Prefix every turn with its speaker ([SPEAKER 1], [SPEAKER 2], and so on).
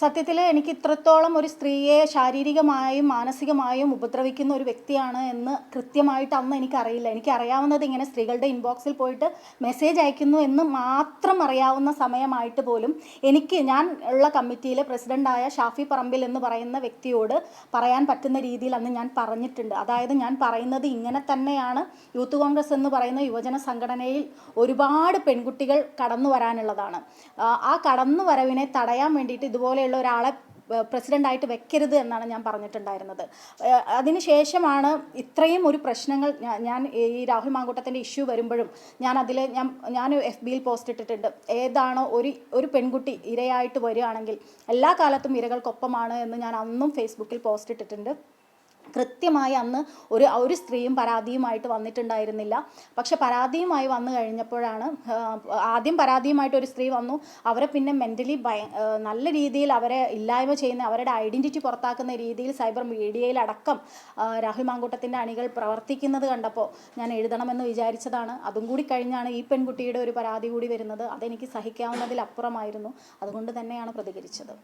[SPEAKER 1] സത്യത്തിൽ എനിക്ക് ഇത്രത്തോളം ഒരു സ്ത്രീയെ ശാരീരികമായും മാനസികമായും ഉപദ്രവിക്കുന്ന ഒരു വ്യക്തിയാണ് എന്ന് കൃത്യമായിട്ട് അന്ന് എനിക്കറിയില്ല. എനിക്കറിയാവുന്നത് ഇങ്ങനെ സ്ത്രീകളുടെ ഇൻബോക്സിൽ പോയിട്ട് മെസ്സേജ് അയക്കുന്നു എന്ന് മാത്രം അറിയാവുന്ന സമയമായിട്ട് പോലും എനിക്ക് ഞാൻ ഉള്ള കമ്മിറ്റിയിലെ പ്രസിഡന്റായ ഷാഫി പറമ്പിൽ എന്ന് പറയുന്ന വ്യക്തിയോട് പറയാൻ പറ്റുന്ന രീതിയിൽ അന്ന് ഞാൻ പറഞ്ഞിട്ടുണ്ട്. അതായത് ഞാൻ പറയുന്നത് ഇങ്ങനെ തന്നെയാണ്. യൂത്ത് കോൺഗ്രസ് എന്ന് പറയുന്ന യുവജന സംഘടനയിൽ ഒരുപാട് പെൺകുട്ടികൾ കടന്നു വരാനുള്ളതാണ്. ആ, കടന്നു വരവിനെ തടയാൻ വേണ്ടിയിട്ട് ഇതുപോലെയുള്ള ഒരാളെ പ്രസിഡന്റായിട്ട് വെക്കരുത് എന്നാണ് ഞാൻ പറഞ്ഞിട്ടുണ്ടായിരുന്നത്. അതിനുശേഷമാണ് ഇത്രയും ഒരു പ്രശ്നങ്ങൾ ഞാൻ ഈ രാഹുൽ മാങ്കൂട്ടത്തിന്റെ ഇഷ്യൂ വരുമ്പോഴും ഞാൻ അതിൽ ഞാൻ ഞാൻ എഫ് ബിയിൽ പോസ്റ്റ് ഇട്ടിട്ടുണ്ട്. ഏതാണോ ഒരു ഒരു പെൺകുട്ടി ഇരയായിട്ട് വരികയാണെങ്കിൽ എല്ലാ കാലത്തും ഇരകൾക്കൊപ്പമാണ് എന്ന് ഞാൻ അന്നും ഫേസ്ബുക്കിൽ പോസ്റ്റ് ഇട്ടിട്ടുണ്ട്. കൃത്യമായി അന്ന് ഒരു ഒരു സ്ത്രീയും പരാതിയുമായിട്ട് വന്നിട്ടുണ്ടായിരുന്നില്ല. പക്ഷെ പരാതിയുമായി വന്നു കഴിഞ്ഞപ്പോഴാണ് ആദ്യം പരാതിയുമായിട്ട് ഒരു സ്ത്രീ വന്നു. അവരെ പിന്നെ മെന്റലി ഭയ നല്ല രീതിയിൽ അവരെ ഇല്ലായ്മ ചെയ്യുന്ന അവരുടെ ഐഡന്റിറ്റി പുറത്താക്കുന്ന രീതിയിൽ സൈബർ മീഡിയയിലടക്കം രാഹുൽ മാങ്കൂട്ടത്തിന്റെ അണികൾ പ്രവർത്തിക്കുന്നത് കണ്ടപ്പോൾ ഞാൻ എഴുതണമെന്ന് വിചാരിച്ചതാണ്. അതും കൂടി കഴിഞ്ഞാണ് ഈ പെൺകുട്ടിയുടെ ഒരു പരാതി കൂടി വരുന്നത്. അതെനിക്ക് സഹിക്കാവുന്നതിലപ്പുറമായിരുന്നു. അതുകൊണ്ട് തന്നെയാണ് പ്രതികരിച്ചത്.